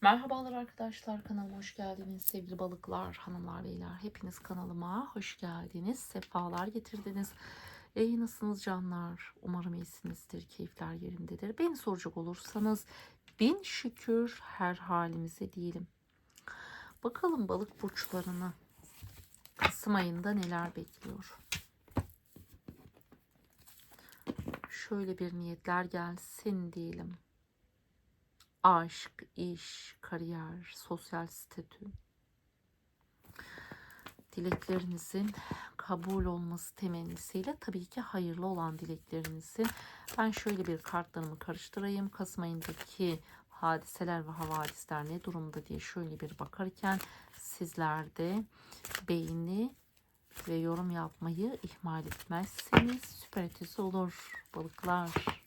Merhabalar arkadaşlar kanalıma hoş geldiniz. Sevgili balıklar hanımlar beyler hepiniz kanalıma hoş geldiniz. Sefalar getirdiniz. İyi nasılsınız canlar? Umarım iyisinizdir keyifler yerindedir. Beni soracak olursanız bin şükür her halimize diyelim. Bakalım balık burçlarını Kasım ayında neler bekliyor? Şöyle bir niyetler gelsin diyelim aşk, iş, kariyer, sosyal statü dileklerinizin kabul olması temennisiyle tabii ki hayırlı olan dileklerinizin ben şöyle bir kartlarımı karıştırayım. Kasım ayındaki hadiseler ve havadisler ne durumda diye şöyle bir bakarken sizler de beğeni ve yorum yapmayı ihmal etmezseniz süper ötesi olur balıklar.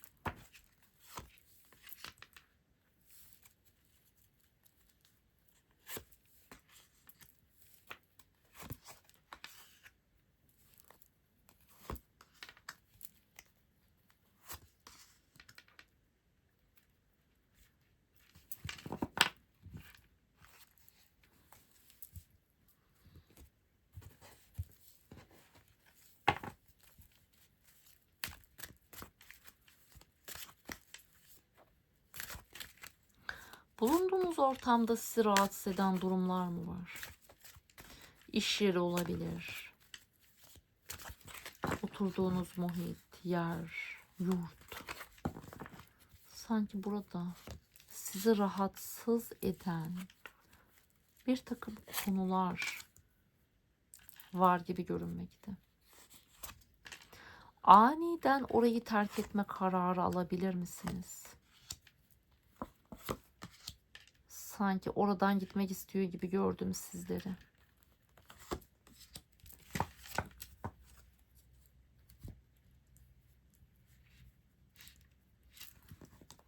Bulunduğunuz ortamda sizi rahatsız eden durumlar mı var? İş yeri olabilir. Oturduğunuz muhit, yer, yurt. Sanki burada sizi rahatsız eden bir takım konular var gibi görünmekte. Aniden orayı terk etme kararı alabilir misiniz? Sanki oradan gitmek istiyor gibi gördüm sizleri.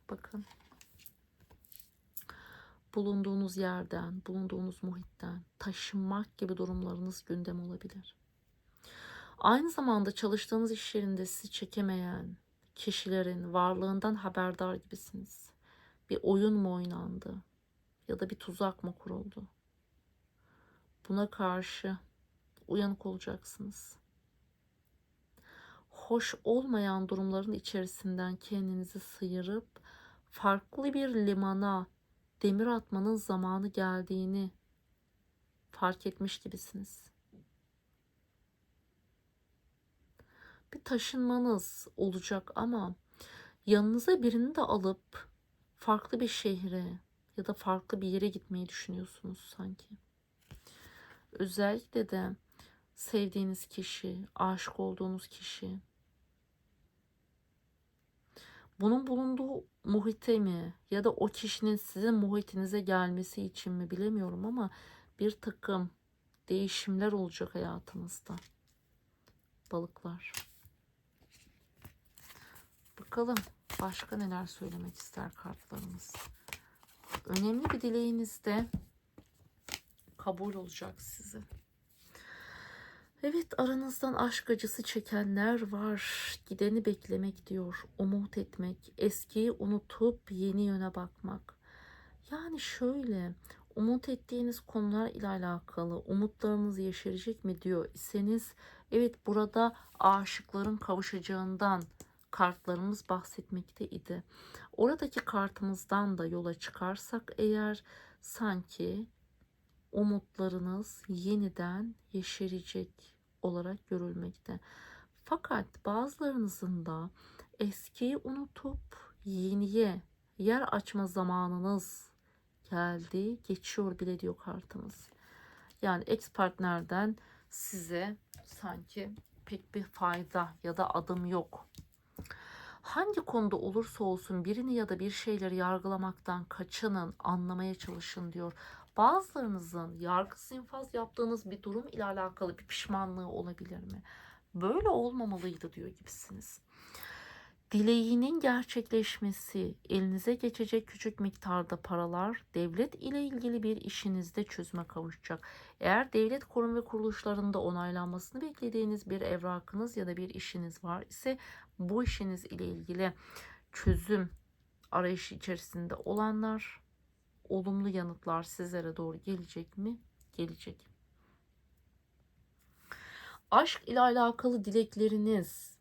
Bakın. Bulunduğunuz yerden, bulunduğunuz muhitten taşınmak gibi durumlarınız gündem olabilir. Aynı zamanda çalıştığınız iş yerinde sizi çekemeyen kişilerin varlığından haberdar gibisiniz. Bir oyun mu oynandı? Ya da bir tuzak mı kuruldu? Buna karşı uyanık olacaksınız. Hoş olmayan durumların içerisinden kendinizi sıyırıp farklı bir limana demir atmanın zamanı geldiğini fark etmiş gibisiniz. Bir taşınmanız olacak ama yanınıza birini de alıp farklı bir şehre, ya da farklı bir yere gitmeyi düşünüyorsunuz sanki. Özellikle de sevdiğiniz kişi, aşık olduğunuz kişi bunun bulunduğu muhite mi ya da o kişinin sizin muhitinize gelmesi için mi bilemiyorum ama bir takım değişimler olacak hayatınızda. Balıklar. Bakalım başka neler söylemek ister kartlarımız önemli bir dileğiniz de kabul olacak sizin. Evet aranızdan aşk acısı çekenler var. Gideni beklemek diyor. Umut etmek. Eskiyi unutup yeni yöne bakmak. Yani şöyle umut ettiğiniz konular ile alakalı umutlarınız yeşerecek mi diyor iseniz evet burada aşıkların kavuşacağından kartlarımız bahsetmekte idi. Oradaki kartımızdan da yola çıkarsak eğer sanki umutlarınız yeniden yeşerecek olarak görülmekte. Fakat bazılarınızın da eskiyi unutup yeniye yer açma zamanınız geldi, geçiyor bile diyor kartımız. Yani ex partnerden size sanki pek bir fayda ya da adım yok Hangi konuda olursa olsun birini ya da bir şeyleri yargılamaktan kaçının, anlamaya çalışın diyor. Bazılarınızın yargısız infaz yaptığınız bir durum ile alakalı bir pişmanlığı olabilir mi? Böyle olmamalıydı diyor gibisiniz dileğinin gerçekleşmesi, elinize geçecek küçük miktarda paralar devlet ile ilgili bir işinizde çözüme kavuşacak. Eğer devlet kurum ve kuruluşlarında onaylanmasını beklediğiniz bir evrakınız ya da bir işiniz var ise bu işiniz ile ilgili çözüm arayışı içerisinde olanlar olumlu yanıtlar sizlere doğru gelecek mi? Gelecek. Aşk ile alakalı dilekleriniz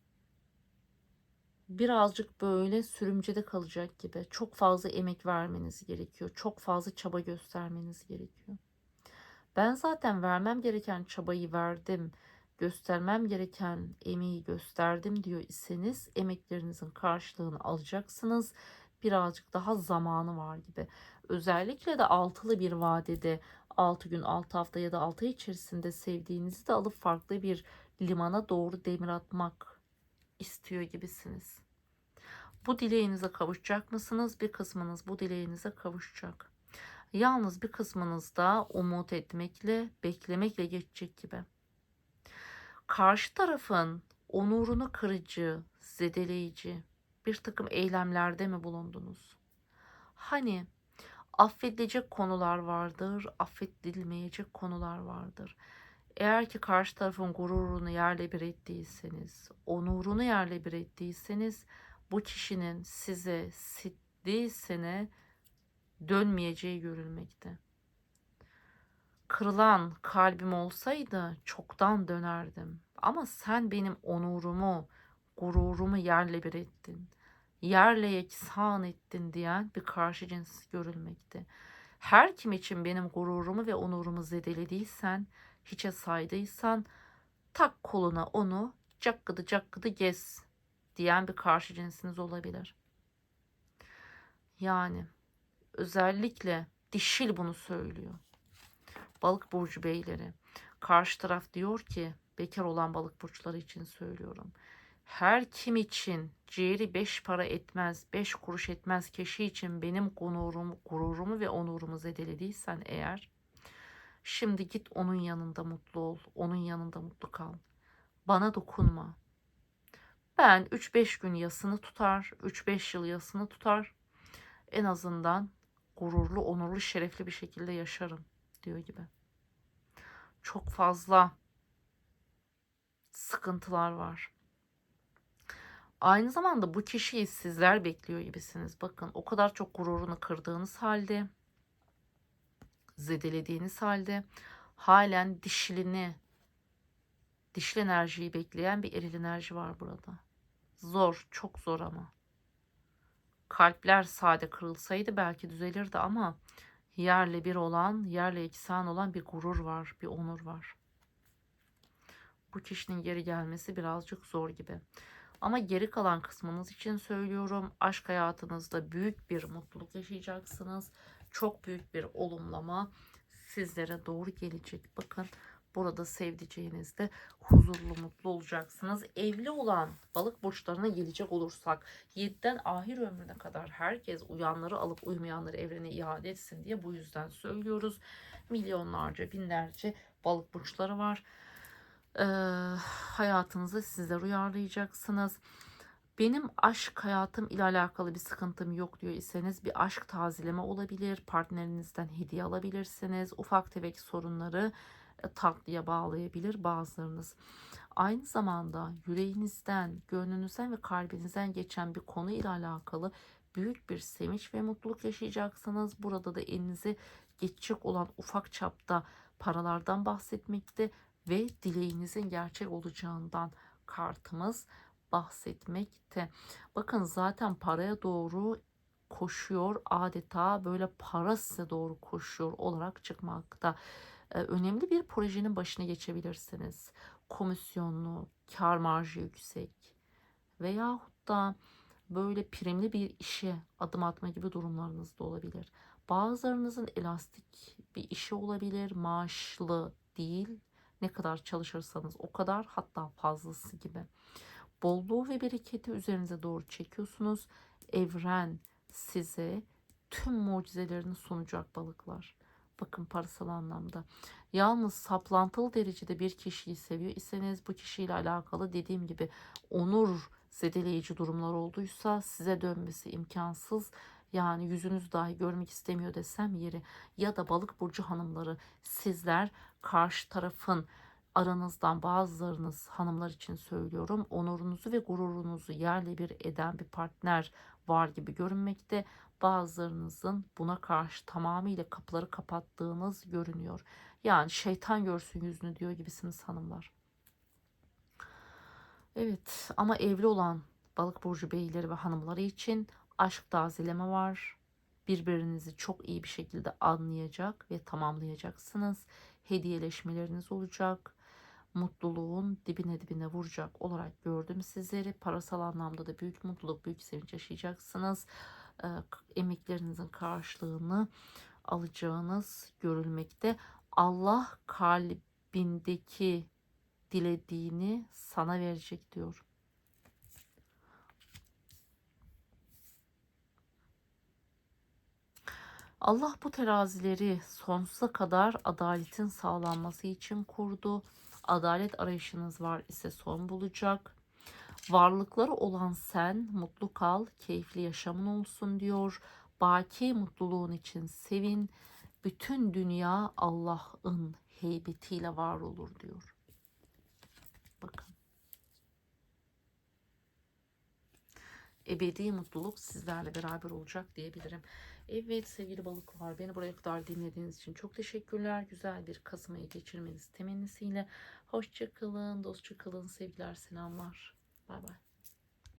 birazcık böyle sürümcede kalacak gibi. Çok fazla emek vermeniz gerekiyor. Çok fazla çaba göstermeniz gerekiyor. Ben zaten vermem gereken çabayı verdim, göstermem gereken emeği gösterdim diyor iseniz emeklerinizin karşılığını alacaksınız. Birazcık daha zamanı var gibi. Özellikle de altılı bir vadede 6 gün, 6 hafta ya da 6 ay içerisinde sevdiğinizi de alıp farklı bir limana doğru demir atmak istiyor gibisiniz. Bu dileğinize kavuşacak mısınız? Bir kısmınız bu dileğinize kavuşacak. Yalnız bir kısmınız da umut etmekle, beklemekle geçecek gibi. Karşı tarafın onurunu kırıcı, zedeleyici bir takım eylemlerde mi bulundunuz? Hani affedilecek konular vardır, affedilmeyecek konular vardır. Eğer ki karşı tarafın gururunu yerle bir ettiyseniz, onurunu yerle bir ettiyseniz bu kişinin size sittiği sene dönmeyeceği görülmekte. Kırılan kalbim olsaydı çoktan dönerdim. Ama sen benim onurumu, gururumu yerle bir ettin. Yerle yeksan ettin diyen bir karşı cins görülmekte. Her kim için benim gururumu ve onurumu zedelediysen, hiçe saydıysan, tak koluna onu cakkıdı cakkıdı gez diyen bir karşı cinsiniz olabilir. Yani özellikle dişil bunu söylüyor. Balık burcu beyleri. Karşı taraf diyor ki bekar olan balık burçları için söylüyorum. Her kim için ciğeri beş para etmez, beş kuruş etmez kişi için benim gururumu, gururumu ve onurumu zedelediysen eğer şimdi git onun yanında mutlu ol, onun yanında mutlu kal. Bana dokunma. Ben 3-5 gün yasını tutar, 3-5 yıl yasını tutar. En azından gururlu, onurlu, şerefli bir şekilde yaşarım diyor gibi. Çok fazla sıkıntılar var. Aynı zamanda bu kişiyi sizler bekliyor gibisiniz. Bakın o kadar çok gururunu kırdığınız halde, zedelediğiniz halde halen dişilini, dişli enerjiyi bekleyen bir eril enerji var burada. Zor, çok zor ama. Kalpler sade kırılsaydı belki düzelirdi ama yerle bir olan, yerle iksan olan bir gurur var, bir onur var. Bu kişinin geri gelmesi birazcık zor gibi. Ama geri kalan kısmınız için söylüyorum. Aşk hayatınızda büyük bir mutluluk yaşayacaksınız. Çok büyük bir olumlama sizlere doğru gelecek. Bakın burada sevdiceğinizde huzurlu mutlu olacaksınız. Evli olan balık burçlarına gelecek olursak 7'den ahir ömrüne kadar herkes uyanları alıp uymayanları evrene iade etsin diye bu yüzden söylüyoruz. Milyonlarca binlerce balık burçları var e, hayatınızı sizler uyarlayacaksınız. Benim aşk hayatım ile alakalı bir sıkıntım yok diyor iseniz bir aşk tazileme olabilir. Partnerinizden hediye alabilirsiniz. Ufak tefek sorunları e, tatlıya bağlayabilir bazılarınız. Aynı zamanda yüreğinizden, gönlünüzden ve kalbinizden geçen bir konu ile alakalı büyük bir sevinç ve mutluluk yaşayacaksınız. Burada da elinize geçecek olan ufak çapta paralardan bahsetmekte ve dileğinizin gerçek olacağından kartımız bahsetmekte. Bakın zaten paraya doğru koşuyor adeta böyle para size doğru koşuyor olarak çıkmakta. Ee, önemli bir projenin başına geçebilirsiniz. Komisyonlu, kar marjı yüksek veyahut da böyle primli bir işe adım atma gibi durumlarınız da olabilir. Bazılarınızın elastik bir işi olabilir, maaşlı değil ne kadar çalışırsanız o kadar hatta fazlası gibi. Bolluğu ve bereketi üzerinize doğru çekiyorsunuz. Evren size tüm mucizelerini sunacak balıklar. Bakın parasal anlamda. Yalnız saplantılı derecede bir kişiyi seviyor iseniz bu kişiyle alakalı dediğim gibi onur zedeleyici durumlar olduysa size dönmesi imkansız. Yani yüzünüzü dahi görmek istemiyor desem yeri. Ya da balık burcu hanımları sizler karşı tarafın aranızdan bazılarınız hanımlar için söylüyorum onurunuzu ve gururunuzu yerle bir eden bir partner var gibi görünmekte. Bazılarınızın buna karşı tamamıyla kapıları kapattığınız görünüyor. Yani şeytan görsün yüzünü diyor gibisiniz hanımlar. Evet ama evli olan balık burcu beyleri ve hanımları için aşk tazeleme var. Birbirinizi çok iyi bir şekilde anlayacak ve tamamlayacaksınız. Hediyeleşmeleriniz olacak. Mutluluğun dibine dibine vuracak olarak gördüm sizleri. Parasal anlamda da büyük mutluluk, büyük sevinç yaşayacaksınız. Ee, emeklerinizin karşılığını alacağınız görülmekte. Allah kalbindeki dilediğini sana verecek diyor. Allah bu terazileri sonsuza kadar adaletin sağlanması için kurdu. Adalet arayışınız var ise son bulacak. Varlıkları olan sen mutlu kal, keyifli yaşamın olsun diyor. Baki mutluluğun için sevin. Bütün dünya Allah'ın heybetiyle var olur diyor. Bakın. Ebedi mutluluk sizlerle beraber olacak diyebilirim. Evet sevgili balıklar beni buraya kadar dinlediğiniz için çok teşekkürler. Güzel bir Kasım ayı geçirmeniz temennisiyle. Hoşçakalın, dostça kalın, sevgiler, selamlar. Bay bay.